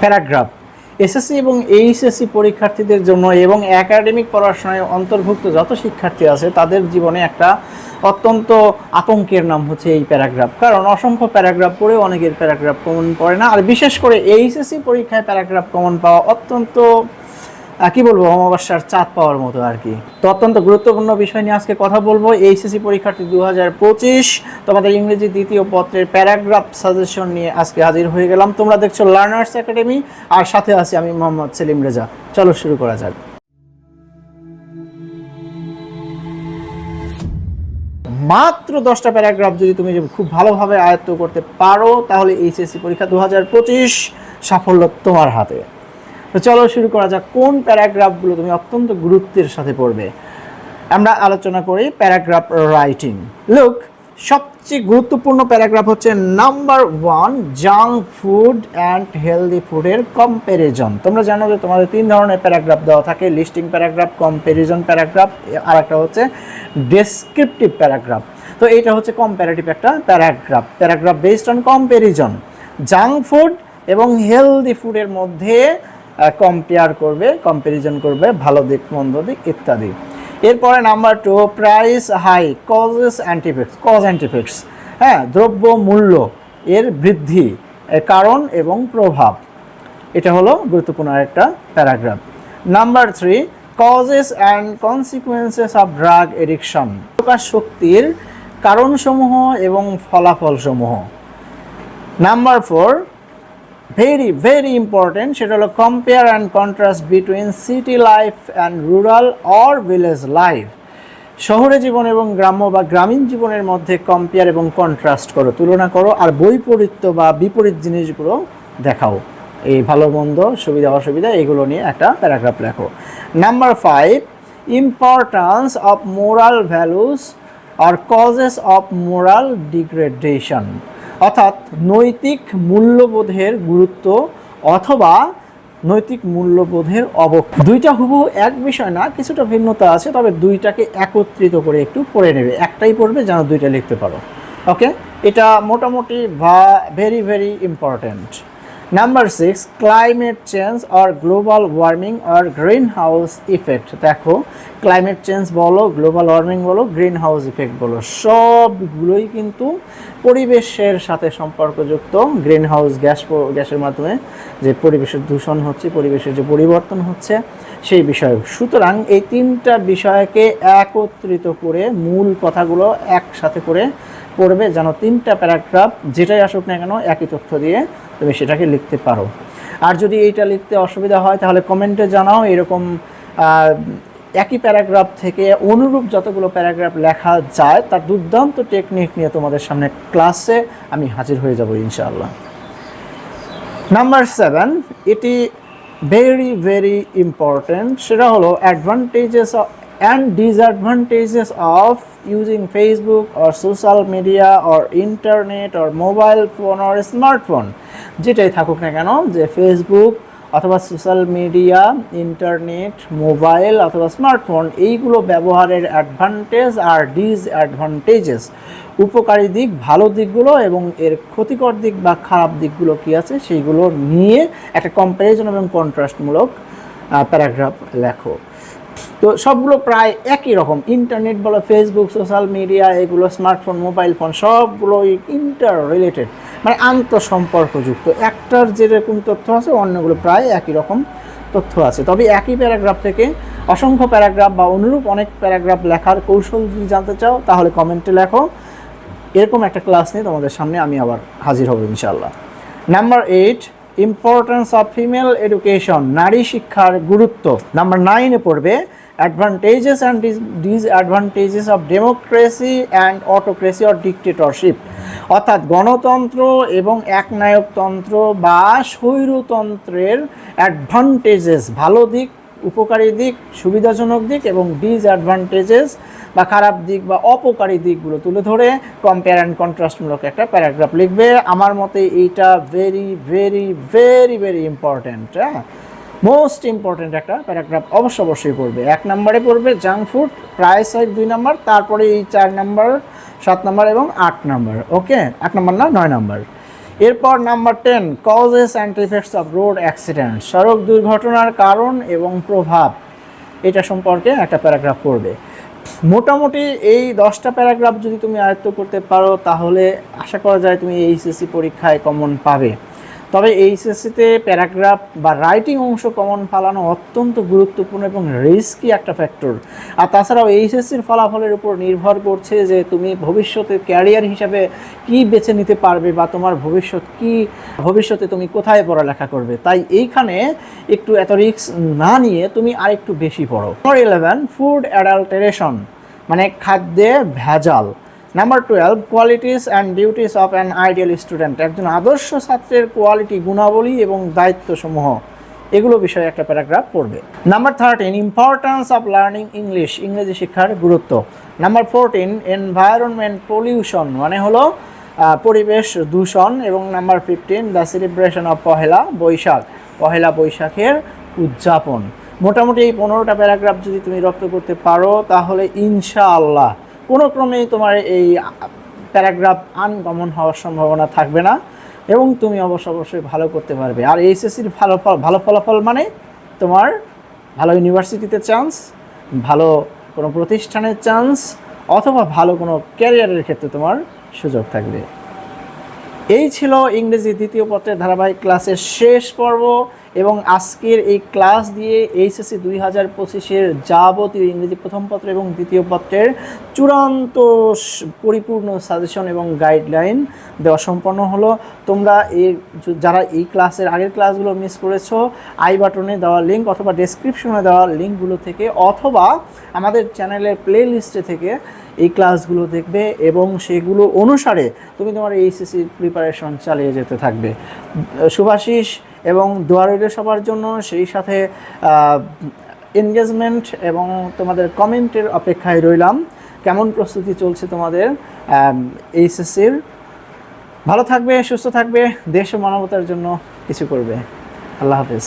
Paragraph. SSC এবং HSC পরীক্ষার্থীদের জন্য এবং একাডেমিক পড়াশোনায় অন্তর্ভুক্ত যত শিক্ষার্থী আছে, তাদের জীবনে একটা অত্যন্ত আতঙ্কের নাম হচ্ছে এই প্যারাগ্রাফ। কারণ অসংখ্য প্যারাগ্রাফ পড়ে অনেকের প্যারাগ্রাফ কমন পড়ে না। আর বিশেষ করে এইচএসসি পরীক্ষায় প্যারাগ্রাফ কমন পাওয়া অত্যন্ত কি বলব, অমাবস্যার চাঁদ পাওয়ার মতো আর কি। তো অত্যন্ত গুরুত্বপূর্ণ বিষয় নিয়ে আজকে কথা বলব এইচএসসি পরীক্ষার্থী দু হাজার পঁচিশ। তোমাদের ইংরেজি দ্বিতীয় পত্রের প্যারাগ্রাফ সাজেশন নিয়ে আজকে হাজির হয়ে গেলাম। তোমরা দেখছ লার্নার্স একাডেমি, আর সাথে আছি আমি মোহাম্মদ সেলিম রেজা। চলো শুরু করা যাক। মাত্র দশটা প্যারাগ্রাফ যদি তুমি খুব ভালোভাবে আয়ত্ত করতে পারো, তাহলে এইচএসসি পরীক্ষা দু হাজার পঁচিশ সাফল্য তোমার হাতে। তো চলো শুরু করা যাক, কোন প্যারাগ্রাফগুলো তুমি অত্যন্ত গুরুত্বের সাথে পড়বে? আমরা আলোচনা করি প্যারাগ্রাফ রাইটিং। লুক, সবচেয়ে গুরুত্বপূর্ণ প্যারাগ্রাফ হচ্ছে number one, junk food and healthy ফুডের কম্প্যারিজন। তোমরা জানো যে তোমাদের তিন ধরনের প্যারাগ্রাফ দেওয়া থাকে, লিস্টিং প্যারাগ্রাফ, কম্প্যারিজন প্যারাগ্রাফ আর একটা হচ্ছে ডেসক্রিপটিভ প্যারাগ্রাফ। তো এইটা হচ্ছে কম্প্যারেটিভ একটা paragraph. Paragraph based on comparison junk food এবং হেলদি ফুডের মধ্যে কম্পেয়ার করবে কম্প্যারিজন করবে, ভালো দিক, মন্দ দিক ইত্যাদি। এরপরে number two price hike causes and effects cause and effects হ্যাঁ দ্রব্য মূল্য এর বৃদ্ধি কারণ এবং প্রভাব। এটা হলো গুরুত্বপূর্ণ একটা paragraph number three causes and consequences of drug addiction প্রকাশ শক্তির কারণসমূহ এবং ফলাফলসমূহ। Number four very very important সেটা হলো compare and contrast between city life and rural or village life শহরে জীবন এবং গ্রাম্য বা গ্রামীণ জীবনের মধ্যে কম্পেয়ার এবং কন্ট্রাস্ট করো, তুলনা করো, আর বৈপরীত্য বা বিপরীত জিনিসগুলো দেখাও। এই ভালো, মন্দ, সুবিধা, অসুবিধা, এগুলো নিয়ে একটা প্যারাগ্রাফ লেখো। Number five importance of moral values R causes of moral degradation অর্থাৎ নৈতিক মূল্যবোধের গুরুত্ব অথবা নৈতিক মূল্যবোধের অবক দুইটা হুবহু এক বিষয় না, কিছুটা ভিন্নতা আছে, তবে দুইটাকে একত্রিত করে একটু পড়ে নেবে। একটাই পড়বে যেন দুইটা লিখতে পারো। ওকে এটা মোটামুটি very very important number six climate change আর গ্লোবাল ওয়ার্মিং আর গ্রিন হাউস ইফেক্ট দেখো ক্লাইমেট চেঞ্জ বলো গ্লোবাল ওয়ার্মিং বলো গ্রিন হাউস ইফেক্ট বলো, সবগুলোই কিন্তু পরিবেশের সাথে সম্পর্কযুক্ত গ্রিন হাউস গ্যাস গ্যাসের মাধ্যমে যে পরিবেশের দূষণ হচ্ছে, পরিবেশের যে পরিবর্তন হচ্ছে, সেই বিষয়। সুতরাং এই তিনটা বিষয়কে একত্রিত করে মূল কথাগুলো একসাথে করে পড়বে যেন তিনটা প্যারাগ্রাফ যেটাই আসুক না কেন একই তথ্য দিয়ে তুমি সেটাকে লিখতে পারো। আর যদি এইটা লিখতে অসুবিধা হয়, তাহলে কমেন্টে জানাও এরকম একই প্যারাগ্রাফ থেকে অনুরূপ যতগুলো প্যারাগ্রাফ লেখা যায়, তার দুর্দান্ত টেকনিক নিয়ে তোমাদের সামনে ক্লাসে আমি হাজির হয়ে যাব ইনশাআল্লাহ। নাম্বার সেভেন, এটি ভেরি ভেরি ইম্পর্ট্যান্ট সেটা হলো advantages and disadvantages of using Facebook or social media or internet or mobile phone or smartphone যেটাই থাকুক না কেন, যে ফেসবুক অথবা সোশ্যাল মিডিয়া ইন্টারনেট মোবাইল অথবা স্মার্টফোন এইগুলো ব্যবহারের অ্যাডভান্টেজ আর ডিসঅ্যাডভান্টেজেস উপকারী দিক, ভালো দিকগুলো এবং এর ক্ষতিকর দিক বা খারাপ দিকগুলো কী আছে, সেইগুলো নিয়ে একটা কম্প্যারিজন এবং কন্ট্রাস্টমূলক প্যারাগ্রাফ লেখো। তো সবগুলো প্রায় একই রকম। ইন্টারনেট বলো ফেসবুক সোশ্যাল মিডিয়া এগুলো স্মার্টফোন মোবাইল ফোন সবগুলোই ইন্টার রিলেটেড মানে আন্তঃসম্পর্কযুক্ত। একটার যেরকম তথ্য আছে, অন্যগুলো প্রায় একই রকম তথ্য আছে। তবে একই প্যারাগ্রাফ থেকে অসংখ্য প্যারাগ্রাফ বা অনুরূপ অনেক প্যারাগ্রাফ লেখার কৌশল যদি জানতে চাও, তাহলে কমেন্টে লেখো। এরকম একটা ক্লাস নিয়ে তোমাদের সামনে আমি আবার হাজির হব ইনশাল্লাহ number eight importance of female education নারী শিক্ষার গুরুত্ব। নাম্বার নাইনে পড়বে advantages and disadvantages of democracy and autocracy or dictatorship অর্থাৎ গণতন্ত্র এবং একনায়কতন্ত্র বা স্বৈরতন্ত্রের অ্যাডভান্টেজেস ভালো দিক, উপকারী দিক, সুবিধাজনক দিক এবং ডিসঅ্যাডভান্টেজেস বা খারাপ দিক বা অপকারী দিকগুলো তুলে ধরে কম্পেয়ার অ্যান্ড কন্ট্রাস্টমূলক একটা প্যারাগ্রাফ লিখবে। আমার মতে এইটা very very very very important হ্যাঁ? মোস্ট ইম্পর্ট্যান্ট একটা প্যারাগ্রাফ অবশ্য অবশ্যই পড়বে। এক নম্বরে পড়বে জাঙ্ক ফুড প্রায় সাইড দুই নম্বর, তারপরে এই চার নম্বর, সাত নম্বর এবং আট নম্বর ওকে আট নম্বর না, নয় নম্বর। এরপর number ten causes and effects of road accident সড়ক দুর্ঘটনার কারণ এবং প্রভাব। এটা সম্পর্কে একটা প্যারাগ্রাফ পড়বে। মোটামুটি এই দশটা প্যারাগ্রাফ যদি তুমি আয়ত্ত করতে পারো, তাহলে আশা করা যায় তুমি এইচএসসি পরীক্ষায় কমন পাবে। তবে এইচএসসিতে প্যারাগ্রাফ বা রাইটিং অংশ কমন ফালানো অত্যন্ত গুরুত্বপূর্ণ এবং রিস্কি একটা ফ্যাক্টর আর তাছাড়াও এইচএসসির ফলাফলের উপর নির্ভর করছে যে তুমি ভবিষ্যতে ক্যারিয়ার হিসাবে কি বেছে নিতে পারবে বা তোমার ভবিষ্যৎ কি, ভবিষ্যতে তুমি কোথায় পড়ালেখা করবে। তাই এইখানে একটু এত রিস্ক না নিয়ে তুমি আরেকটু বেশি পড়ো। নম্বর ইলেভেন ফুড অ্যাডাল্টারেশন মানে খাদ্যে ভেজাল। Number twelve qualities and duties of an ideal student একজন আদর্শ ছাত্রের কোয়ালিটি গুণাবলী এবং দায়িত্বসমূহ। এগুলো বিষয়ে একটা প্যারাগ্রাফ পড়বে। Number thirteen importance of learning English ইংরেজি শিক্ষার গুরুত্ব। নাম্বার ফোরটিন এনভায়রনমেন্ট পলিউশন মানে হলো পরিবেশ দূষণ এবং number fifteen the celebration of Pohela Boishakh. পহেলা বৈশাখের উদযাপন। মোটামুটি এই পনেরোটা প্যারাগ্রাফ যদি তুমি রপ্ত করতে পারো, তাহলে ইনশাআল্লাহ কোনো ক্রমেই তোমার এই প্যারাগ্রাফ আনকমন হওয়ার সম্ভাবনা থাকবে না এবং তুমি অবশ্য অবশ্যই ভালো করতে পারবে। আর এইচএসসির ভালো ফল, ভালো ফলাফল মানে তোমার ভালো ইউনিভার্সিটিতে চান্স ভালো কোনো প্রতিষ্ঠানের চান্স অথবা ভালো কোনো ক্যারিয়ারের ক্ষেত্রে তোমার সুযোগ থাকবে। এই ছিল ইংরেজি দ্বিতীয় পত্রের ধারাবাহিক ক্লাসের শেষ পর্ব। এবং আজকের এই ক্লাস দিয়ে এইচএসসি দুই হাজার পঁচিশের যাবতীয় ইংরেজি প্রথম পত্র এবং দ্বিতীয় পত্রের চূড়ান্ত পরিপূর্ণ সাজেশন এবং গাইডলাইন দেওয়া সম্পন্ন হলো। তোমরা য- যারা এই ক্লাসের আগের ক্লাসগুলো মিস করেছ, আই বাটনে দেওয়া লিঙ্ক অথবা ডেসক্রিপশনে দেওয়া লিঙ্কগুলো থেকে অথবা আমাদের চ্যানেলের প্লে লিস্টে থেকে এই ক্লাসগুলো দেখবে এবং সেগুলো অনুসারে তুমি তোমার এইচএসসি প্রিপারেশন চালিয়ে যেতে থাকবে। শুভাশিস এবং দোয়া রইল সবার জন্য। সেই সাথে এনগেজমেন্ট এবং তোমাদের কমেন্টের অপেক্ষায় রইলাম। কেমন প্রস্তুতি চলছে তোমাদের এইচএসসির? ভালো থাকবে, সুস্থ থাকবে, দেশ ও মানবতার জন্য কিছু করবে। আল্লাহ হাফেজ।